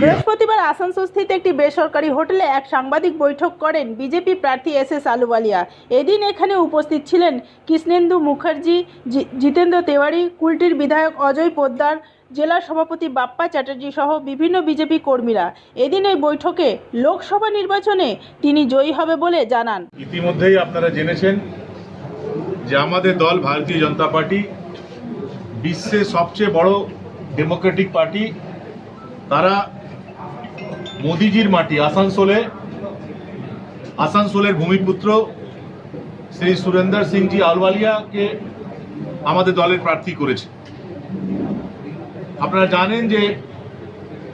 বৃহস্পতিবার আসানসোলস্থিত একটি বেসরকারি হোটেলে এক সাংবাদিক বৈঠক করেন বিজেপি প্রার্থী এস এস আলুওয়ালিয়া। এদিন এখানে উপস্থিত ছিলেন কৃষ্ণেন্দু মুখার্জি জিতেন্দ্র তেওয়ারি কুলটির বিধায়ক অজয় পোদ্দার জেলা সভাপতি বাপ্পা চ্যাটার্জি সহ বিভিন্ন বিজেপি কর্মীরা। এদিন এই বৈঠকে লোকসভা নির্বাচনে তিনি জয়ী হবে বলে জানান। ইতিমধ্যেই আপনারা জেনেছেন যে আমাদের দল ভারতীয় জনতা পার্টি বিশ্বের সবচেয়ে বড় ডেমোক্রেটিক পার্টি, তারা মোদিজির মাটি, আসানসোলে, আসানসোলের ভূমিপুত্র শ্রী সুরেন্দ্র সিংজি আলওয়ালিয়াকে আমাদের দলের প্রার্থী করেছে। আপনারা জানেন যে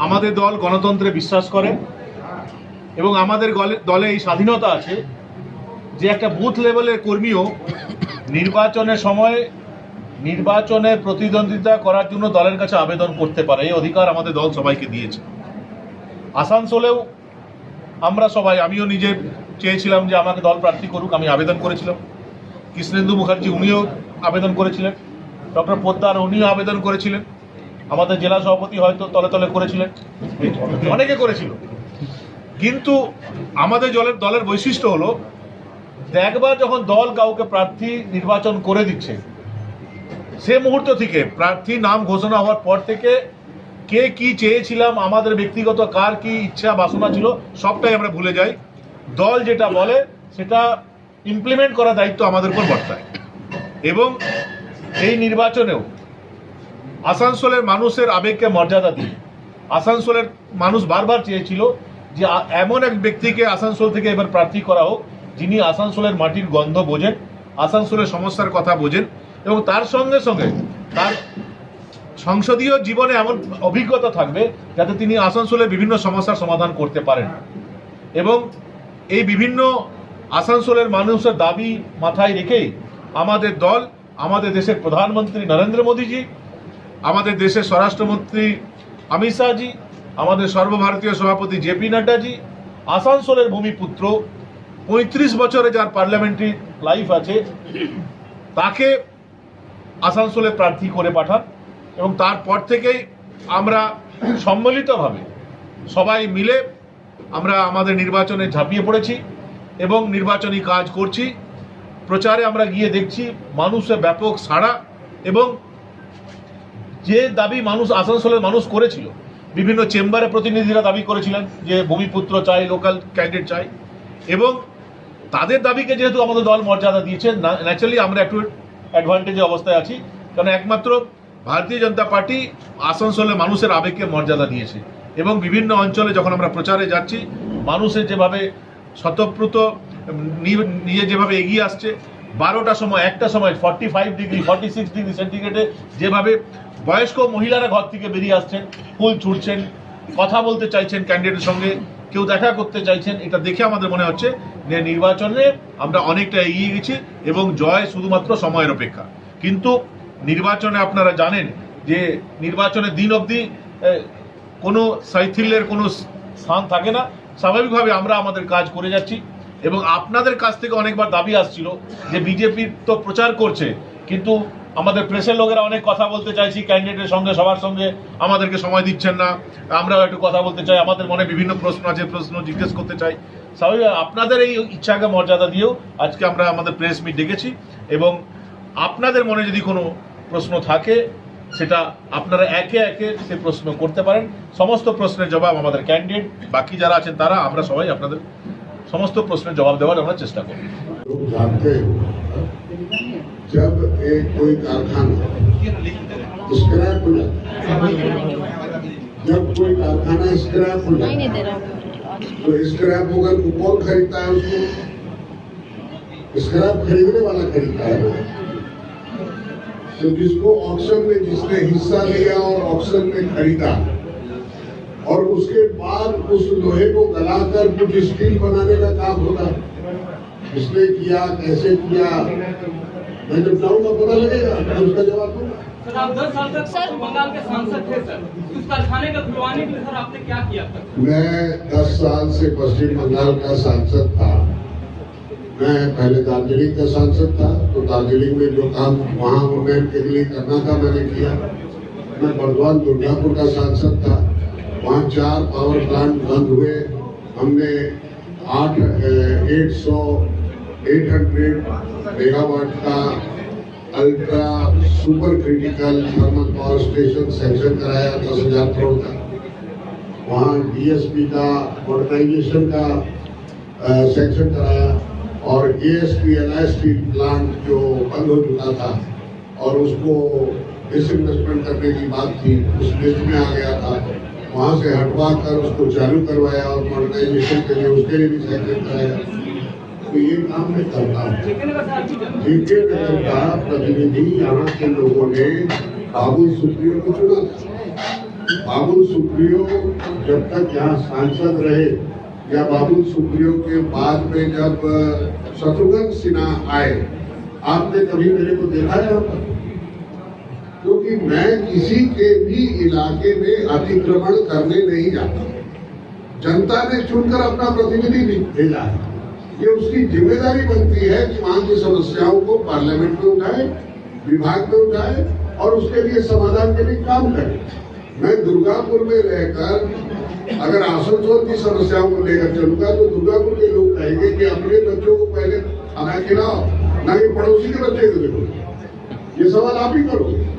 আমাদের দল গণতন্ত্রে বিশ্বাস করে এবং আমাদের দলে এই স্বাধীনতা আছে যে একটা বুথ লেভেলের কর্মীও নির্বাচনের সময় নির্বাচনে প্রতিদ্বন্দ্বিতা করার জন্য দলের কাছে আবেদন করতে পারে, এই অধিকার আমাদের দল সবাইকে দিয়েছে। আসানসোলেও আমরা সবাই, আমিও নিজে চেয়েছিলাম যে আমাকে দল প্রার্থী করুক, আমি আবেদন করেছিলাম। কৃষ্ণেন্দু মুখার্জি উনিও আবেদন করেছিলেন। ডক্টর পোদ্দার উনিও আবেদন করেছিলেন। আমাদের জেলা সভাপতি হয়তো তলে তলে করেছিলেন। অনেকে করেছিল। কিন্তু আমাদের দলের দলের বৈশিষ্ট্য হলো একবার যখন দল কাউকে প্রার্থী নির্বাচন করে দিচ্ছে সে মুহূর্ত থেকে প্রার্থী নাম ঘোষণা হওয়ার পর থেকে কে কি চেয়েছিলাম, আমাদের ব্যক্তিগত কার কি ইচ্ছা, বাসনা ছিল, সবটাই আমরা ভুলে যাই। দল যেটা বলে, সেটা ইমপ্লিমেন্ট করার দায়িত্ব আমাদের উপর বর্তায়। এবং এই নির্বাচনেও আসানসোলের মানুষের আবেগকে মর্যাদা দিয়ে, আসানসোলের মানুষ বারবার চেয়েছিল যে এমন এক ব্যক্তিকে আসানসোল থেকে এবার প্রার্থী করা হোক, যিনি আসানসোলের মাটির গন্ধ বোঝেন, আসানসোলের সমস্যার কথা বোঝেন এবং তার সঙ্গে সঙ্গে তার সংসদীয় জীবনে এমন অভিজ্ঞতা থাকবে যাতে তিনি আসানসোলের বিভিন্ন সমস্যার সমাধান করতে পারেন। এবং এই বিভিন্ন আসানসোলের মানুষের দাবি মাথায় রেখেই আমাদের দল, আমাদের দেশের প্রধানমন্ত্রী নরেন্দ্র মোদীজি, আমাদের দেশের স্বরাষ্ট্রমন্ত্রী অমিত শাহজি, আমাদের সর্বভারতীয় সভাপতি জেপি নাড্ডাজি, আসানসোলের ভূমিপুত্র, পঁয়ত্রিশ বছরে যার পার্লামেন্টারি লাইফ আছে, তাকে আসানসোলে প্রার্থী করে পাঠান এবং তারপর থেকেই আমরা সম্মিলিতভাবে সবাই মিলে আমরা আমাদের নির্বাচনে ঝাঁপিয়ে পড়েছি এবং নির্বাচনী কাজ করছি। প্রচারে আমরা গিয়ে দেখছি মানুষের ব্যাপক সাড়া এবং যে দাবি মানুষ আসানসোলের মানুষ করেছিল, বিভিন্ন চেম্বারে প্রতিনিধিরা দাবি করেছিলেন যে ভূমিপুত্র চাই, লোকাল ক্যান্ডিডেট চাই এবং তাদের দাবিকে যেহেতু আমাদের দল মর্যাদা দিয়েছে ন্যাচারালি আমরা একটু অ্যাডভান্টেজে অবস্থায় আছি। কারণ একমাত্র ভারতীয় জনতা পার্টি আসানসোলে মানুষের আবেগকে মর্যাদা দিয়েছে এবং বিভিন্ন অঞ্চলে যখন আমরা প্রচারে যাচ্ছি মানুষের যেভাবে স্বতঃপ্রুত নিয়ে যেভাবে এগিয়ে আসছে, বারোটা সময়, একটা সময় forty five degree forty six degree সেন্টিগ্রেডে যেভাবে বয়স্ক মহিলারা ঘর থেকে বেরিয়ে আসছেন, ফুল ছুটছেন, কথা বলতে চাইছেন ক্যান্ডিডেটের সঙ্গে কেউ দেখা করতে চাইছেন, এটা দেখে আমাদের মনে হচ্ছে যে নির্বাচনে আমরা অনেকটা এগিয়ে গেছি এবং জয় শুধুমাত্র সময়ের অপেক্ষা। কিন্তু নির্বাচনে আপনারা জানেন যে নির্বাচনের দিন অবধি কোনো শৈথিল্যের কোনো স্থান থাকে না। স্বাভাবিকভাবে আমরা আমাদের কাজ করে যাচ্ছি এবং আপনাদের কাছ থেকে অনেকবার দাবি আসছিল যে বিজেপি তো প্রচার করছে, কিন্তু আমাদের প্রেসের লোকেরা অনেক কথা বলতে চাইছি ক্যান্ডিডেটের সঙ্গে, সবার সঙ্গে। আমাদেরকে সময় দিচ্ছেন না। আমরাও একটু কথা বলতে চাই। আমাদের মনে বিভিন্ন প্রশ্ন আছে, প্রশ্ন জিজ্ঞেস করতে চাই। স্বাভাবিক, আপনাদের এই ইচ্ছাকে মর্যাদা দিয়েও আজকে আমরা আমাদের প্রেস মিট ডেকেছি। এবং আপনাদের মনে যদি কোনো প্রশ্ন থাকে, সেটা আপনারা একে একে সে প্রশ্ন করতে পারেন। সমস্ত প্রশ্নের জবাব আমাদের ক্যান্ডিডেট বাকি যারা আছেন তারা, আমরা সবাই আপনাদের সমস্ত প্রশ্নের জবাব দেওয়ার আমরা চেষ্টা করব लोग जानते हो जब एक कोई कारखाना स्क्रैप हो जाता है जब कोई कारखाना स्क्रैप हो जाता नहीं है दे रहा तो स्क्रैप होकर को कौन खरीदता है उसको स्क्रैप खरीदने वाला खरीदता है तो जिसको ऑक्शन में जिसने हिस्सा लिया और ऑक्शन में खरीदा और उसके बाद उस लोहे को गलाकर कुछ स्टील बनाने का काम होगा। किसने किया कैसे किया? मैं जब जाऊँगा पता लगेगा। मैं उसका जवाब दूँगा। सर आप 10 साल तक पश्चिम बंगाल के सांसद थे सर। उस कारखाने का खुलवाने के लिए सर आपने क्या किया मैं दस साल से पश्चिम बंगाल का सांसद था। मैं पहले दार्जिलिंग का सांसद था। तो दार्जिलिंग में जो काम वहाँ उन्नयन के लिए करना था मैंने किया। मैं बर्दवान दुर्गापुर का सांसद था। वहाँ चार पावर प्लांट बंद हुए। हमने आठ एट सौ, एट हंड्रेड मेगावाट का ultra super critical thermal power station sanction कराया दस हज़ार करोड़ का। वहाँ डीएसपी का मॉडर्नाइजेशन का सेक्शन कराया और A S P L I steel plant जो बंद हो चुका था और उसको डिसइन्वेस्टमेंट करने की बात थी, उस लिस्ट में आ गया था। वहाँ से हटवा कर उसको चालू करवाया और मॉडर्नाइजेशन के लिए उसके लिए भी सेक्शन कराया। तो ये काम मैं करता हूँ। जीके नगर का प्रतिनिधि यहाँ के लोगों ने बाबुल सुप्रियो को चुना था। बाबुल सुप्रियो जब तक यहाँ सांसद रहे या बाबुल सुप्रियो के बाद में जब शत्रुघ्न सिन्हा आए, आपने कभी मेरे को देखा है यहाँ पर? मैं किसी के भी इलाके में अतिक्रमण करने नहीं जाता। जनता ने चुनकर अपना प्रतिनिधि भेजा है। ये उसकी ज़िम्मेदारी बनती है कि वहाँ की समस्याओं को पार्लियामेंट में उठाए, विभाग में उठाए और उसके लिए समाधान के लिए काम करे। मैं दुर्गापुर में रहकर अगर आसनसोल की समस्याओं को लेकर चलूँगा तो दुर्गापुर के लोग कहेंगे कि अपने बच्चों को पहले खाना खिलाओ ना कि पड़ोसी के बच्चे को देखो। ये सवाल आप ही करोगे।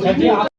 Saja.